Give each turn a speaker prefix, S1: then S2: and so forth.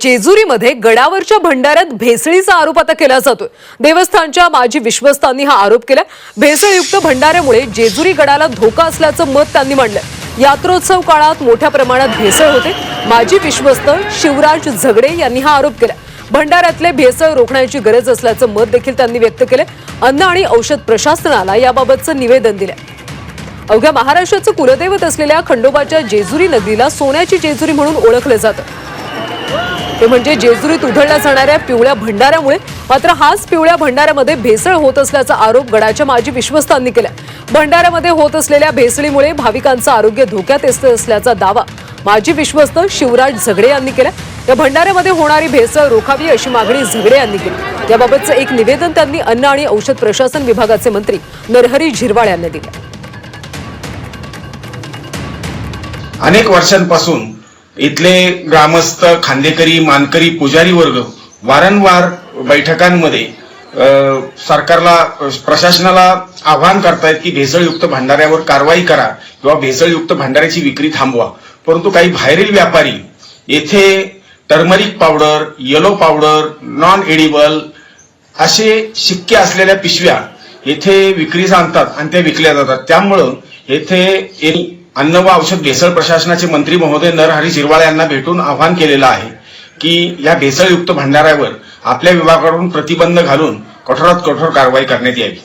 S1: जेजुरीमध्ये गडावरच्या भंडाऱ्यात भेसळीचा आरोप आता केला जातोय. देवस्थानच्या माजी विश्वस्तांनी हा आरोप केला भेसळयुक्त भंडाऱ्यामुळे जेजुरी गडाला धोका असल्याचं मत त्यांनी मांडलं यात्रोत्सव काळात मोठ्या प्रमाणात भेसळ होते. माजी विश्वस्त शिवराज झगडे यांनी हा आरोप केला भंडाऱ्यातले भेसळ रोखण्याची गरज असल्याचं मत देखील त्यांनी व्यक्त केलं अन्न आणि औषध प्रशासनाला याबाबतचं निवेदन दिलंय. अवघ्या महाराष्ट्राचं कुलदैवत असलेल्या खंडोबाच्या जेजुरी नगरीला सोन्याची जेजुरी म्हणून ओळखलं जातं. ते म्हणजे जेजुरीत उधळल्या जाणाऱ्या पिवळ्या भंडाऱ्यामुळे. मात्र हाच पिवळ्या भंडाऱ्यामध्ये भेसळ होत असल्याचा आरोप गडाच्या माजी विश्वस्तांनी केला. भंडाऱ्यामध्ये होत असलेल्या भेसळीमुळे भाविकांचं आरोग्य धोक्यात येत असल्याचा दावा माजी विश्वस्त शिवराज झगडे यांनी केला. या भंडाऱ्यामध्ये होणारी भेसळ रोखावी अशी मागणी झगडे यांनी केली. याबाबतचं एक निवेदन त्यांनी अन्न आणि औषध प्रशासन विभागाचे मंत्री नरहरी झिरवाळ यांनी दिले.
S2: अनेक वर्षांपासून इथले ग्रामस्थ खांदेकरी मानकरी पुजारी वर्ग वारंवार बैठकांमध्ये सरकारला प्रशासनाला आवाहन करतायत की भेसळयुक्त भांडाऱ्यावर कारवाई करा किंवा भेसळयुक्त भांडाऱ्याची विक्री थांबवा. परंतु काही बाहेरील व्यापारी येथे turmeric powder yellow powder non edible असे शिक्के असलेल्या पिशव्या येथे विक्रीस आणतात आणि त्या विकल्या जातात. त्यामुळं येथे अन्न व औषध भेसळ प्रशासनाचे मंत्री महोदय नरहरी झिरवाळ यांना भेटून आवाहन केलेलं आहे की या भेसळयुक्त भंडाऱ्यावर आपल्या विभागाकडून प्रतिबंध घालून कठोरात कठोर कारवाई करण्यात यावी.